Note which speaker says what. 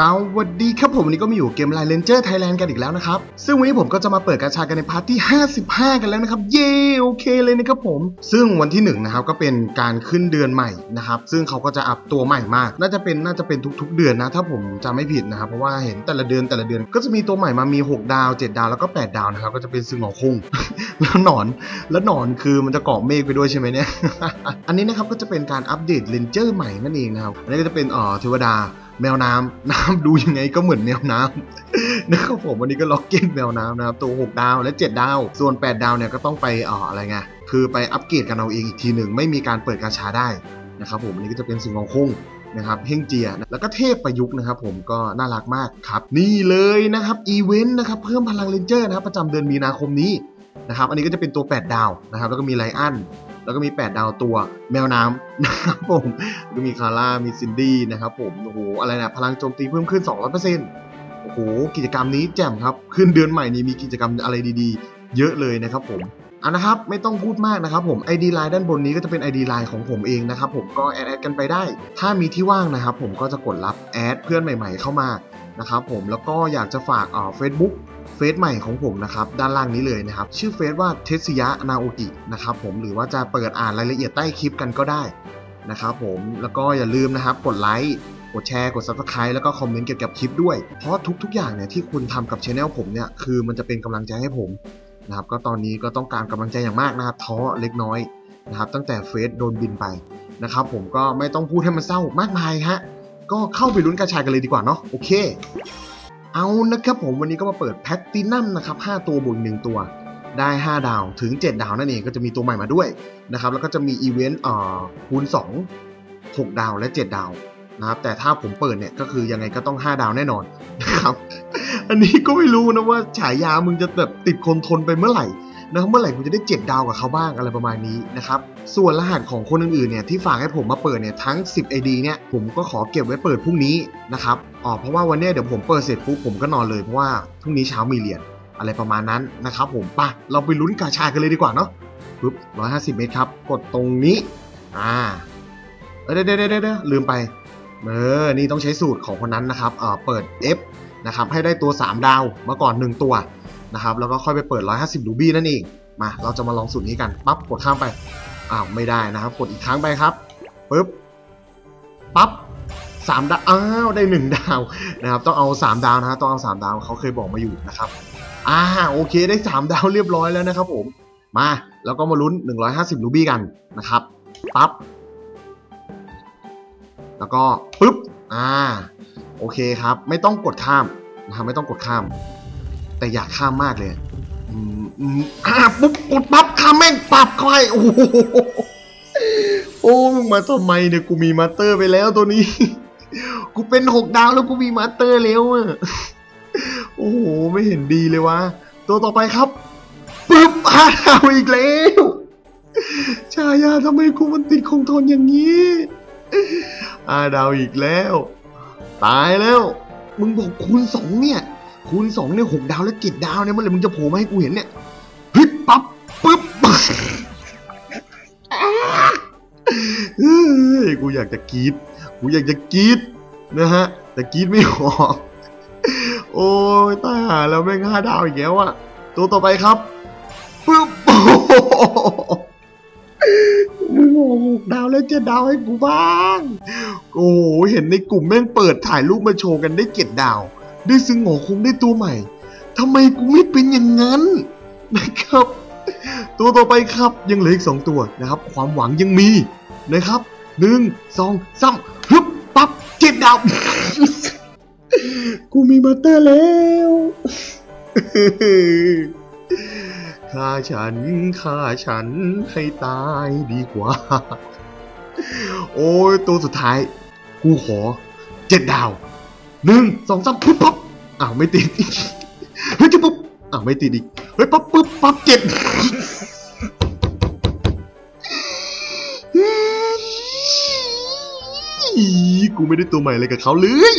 Speaker 1: สวัสดีครับผมวันนี้ก็มาอยู่เกมไลน์เลนเจอร์ไทยแลนด์กันอีกแล้วนะครับ ซึ่งวันนี้ผมก็จะมาเปิดกาชากันในพาร์ทที่ 55 กันแล้วนะครับ เย้โอเคเลยนะครับผม ซึ่งวันที่1นงนะครับก็เป็นการขึ้นเดือนใหม่นะครับซึ่งเขาก็จะอัพตัวใหม่มาก น่าจะเป็นน่าจะเป็นทุกๆ เดือนนะ ถ้าผมจำไม่ผิดนะครับเพราะว่าเห็นแต่ละเดือนแต่ละเดือน ก็จะมีตัวใหม่มามี 6 ดาว 7 ดาวแล้วก็ 8 ดาวนะครับก็จะเป็นซึ่งหอคุงแล้วหนอนแล้วหนอนคือมันจะเกาะเมฆไปด้วยใช่ไหมเนี่ยอันนี้นะครับก็จะเป็นการอัปเดตเลนเจอร์ใหม่นั่นเองนะครับอันนี้ก็จะเป็นเอ่อเทวดา แมวน้ำน้ำดูยังไงก็เหมือนแมวน้ำนะครับผมวันนี้ก็ล็อกเก็ตแมวน้ำนะครับตัว 6 ดาวและ 7 ดาว ส่วน 8 ดาวเนี่ยก็ต้องไปอ่ออะไรไงคือไปอัปเกรดกันเอาเองอีกทีหนึ่งไม่มีการเปิดกาชาได้นะครับผมอันนี้ก็จะเป็นสิงห์ของคุ้งนะครับเฮงเจีย แล้วก็เทพประยุกต์นะครับผมก็น่ารักมากครับ นี่เลยนะครับอีเวนต์นะครับเพิ่มพลังเลนเจอร์นะครับประจำเดือนมีนาคมนี้นะครับอันนี้ก็จะเป็นตัว 8 ดาวนะครับแล้วก็มีไลอัน แล้วก็มี 8 ดาวตัว แมวน้ำนะครับผมก็มีคาร่ามีซินดี้นะครับผมโอ้โหอะไรนะพลังโจมตีเพิ่มขึ้น 200%โอ้โหกิจกรรมนี้แจ่มครับ ขึ้นเดือนใหม่นี้มีกิจกรรมอะไรดีๆ เยอะเลยนะครับผมอะนะครับไม่ต้องพูดมากนะครับผม ID ไลน์ด้านบนนี้ก็จะเป็น ID ไลน์ของผมเองนะครับผมก็แอดแอดกันไปได้ ถ้ามีที่ว่างนะครับผมก็จะกดรับแอดเพื่อนใหม่ๆเข้ามานะครับผมแล้วก็อยากจะฝากเอ่อ Facebook เฟซใหม่ของผมนะครับด้านล่างนี้เลยนะครับชื่อเฟซว่าเทสยะนาโอกินะครับผมหรือว่าจะเปิดอ่านรายละเอียดใต้คลิปกันก็ได้นะครับผมแล้วก็อย่าลืมนะครับกดไลค์กดแชร์กด subscribe แล้วก็คอมเมนต์เกี่ยวกับคลิปด้วย เพราะทุกๆ อย่างเนี่ยที่คุณทำกับช anel ผมเนี่ยคือมันจะเป็นกำลังใจให้ผมนะครับก็ตอนนี้ก็ต้องการกำลังใจอย่างมากนะครับท้อเล็กน้อยนะครับตั้งแต่เฟซโดนบินไปนะครับผมก็ไม่ต้องพูดให้มันเศร้ามากมายฮะก็เข้าไปลุ้นกระชายกันเลยดีกว่าเนาะโอเค เอานะครับผมวันนี้ก็มาเปิดแพตตินัมนะครับ5ตัวบวกหนึ่งตัวได้ 5 ดาวถึง 7 ดาวนั่นเองก็จะมีตัวใหม่มาด้วยนะครับแล้วก็จะมีอีเวนต์เอ่อคูณ2 6 ดาวและ 7 ดาวนะครับแต่ถ้าผมเปิดเนี่ยก็คือยังไงก็ต้อง 5 ดาวแน่นอนนะครับ อันนี้ก็ไม่รู้นะว่าฉายามึงจะแบบติดคนทนไปเมื่อไหร่ นะครับเมื่อไหร่กูจะได้ 7 ดาวกับเขาบ้างอะไรประมาณนี้นะครับส่วนรหัสของคนอื่นๆเนี่ยที่ฝากให้ผมมาเปิดเนี่ยทั้ง 10 ID เนี่ยผมก็ขอเก็บไว้เปิดพรุ่งนี้นะครับอ๋อเพราะว่าวันนี้เดี๋ยวผมเปิดเสร็จปุ๊บผมก็นอนเลยเพราะว่าพรุ่งนี้เช้ามีเรียนอะไรประมาณนั้นนะครับผมปะเราไปลุ้นกาชากันเลยดีกว่าเนาะปุ๊บ150 เมตรครับ กดตรงนี้ อ่าเออเดี๋ยวเดี๋ยวเดี๋ยวลืมไป เออ นี่ต้องใช้สูตรของคนนั้นนะครับ เออเปิด F นะครับ ให้ได้ตัว 3 ดาวมาก่อน 1 ตัว นะครับแล้วก็ค่อยไปเปิด 150ลูบี้นั่นเองมาเราจะมาลองสูตรนี้กันปั๊บกดข้ามไปอ้าวไม่ได้นะครับกดอีกครั้งไปครับปึ๊บปั๊บสามดาวอ้าวได้หนึ่งดาวนะครับต้องเอาสามดาวนะฮะต้องเอาสามดาวเขาเคยบอกมาอยู่นะครับอ่าโอเคได้สามดาวเรียบร้อยแล้วนะครับผมมาแล้วก็มาลุ้น 150ลูบี้กันนะครับปั๊บแล้วก็ปึ๊บอ่าโอเคครับ ไม่ต้องกดข้ามนะครับไม่ต้องกดข้าม แต่อยากข้ามมากเลยอืมอืมอ่าปุ๊บกดปั๊บข้ามแม่งปับเข้าไปโอ้โหโอ้มึงมาทำไมเนี่ยกูมีมาสเตอร์ไปแล้วตัวนี้ กูเป็นหกดาวแล้วกูมีมาสเตอร์แล้วอะโอ้โหไม่เห็นดีเลยวะตัวต่อไปครับปึ๊บห้าดาวอีกแล้วชายาทำไมกูมันติดคงทนอย่างนี้ห้าดาวอีกแล้ว ตายแล้ว มึงบอกคูณสองเนี่ย คูณสองเนี่ยหกดาวและเจ็ดดาวเนี่ยเมื่อไหร่มึงจะโผล่มาให้กูเห็นเนี่ยฮึดปั๊บปึ๊บเฮ้ยกูอยากจะกรีดกูอยากจะกรีดนะฮะ แต่กรีดไม่ออกโอ้ยตายหาแล้วแม่งห้าดาวอีกแล้วอะตัวต่อไปครับปึ๊บโอ้โหมึงหกดาวแล้วเจ็ดดาวให้กูบ้าง โอ้โหเห็นในกลุ่มแม่งเปิดถ่ายรูปมาโชว์กันได้เจ็ดดาว ได้ซึ่งหงอคงได้ตัวใหม่ทำไมกูไม่เป็นอย่างนั้นนะครับ ตัวต่อไปครับยังเหลืออีกสองตัวนะครับ ความหวังยังมีนะครับหนึ่งสองสามฮึบปั๊บเจ็ดดาวกูมีมาเตอร์แล้วฆ่าฉันฆ่าฉันให้ตายดีกว่า โอ้ยตัวสุดท้าย กูขอเจ็ดดาว หนึ่งสองสามปุ๊บปั๊บอ้าวไม่ติดเฮ้ยจะปุ๊บอ้าวไม่ติดอีกเฮ้ยปั๊บปุ๊บปั๊บเจ็ดอีกูไม่ได้ตัวใหม่อะไรกับเขาเลย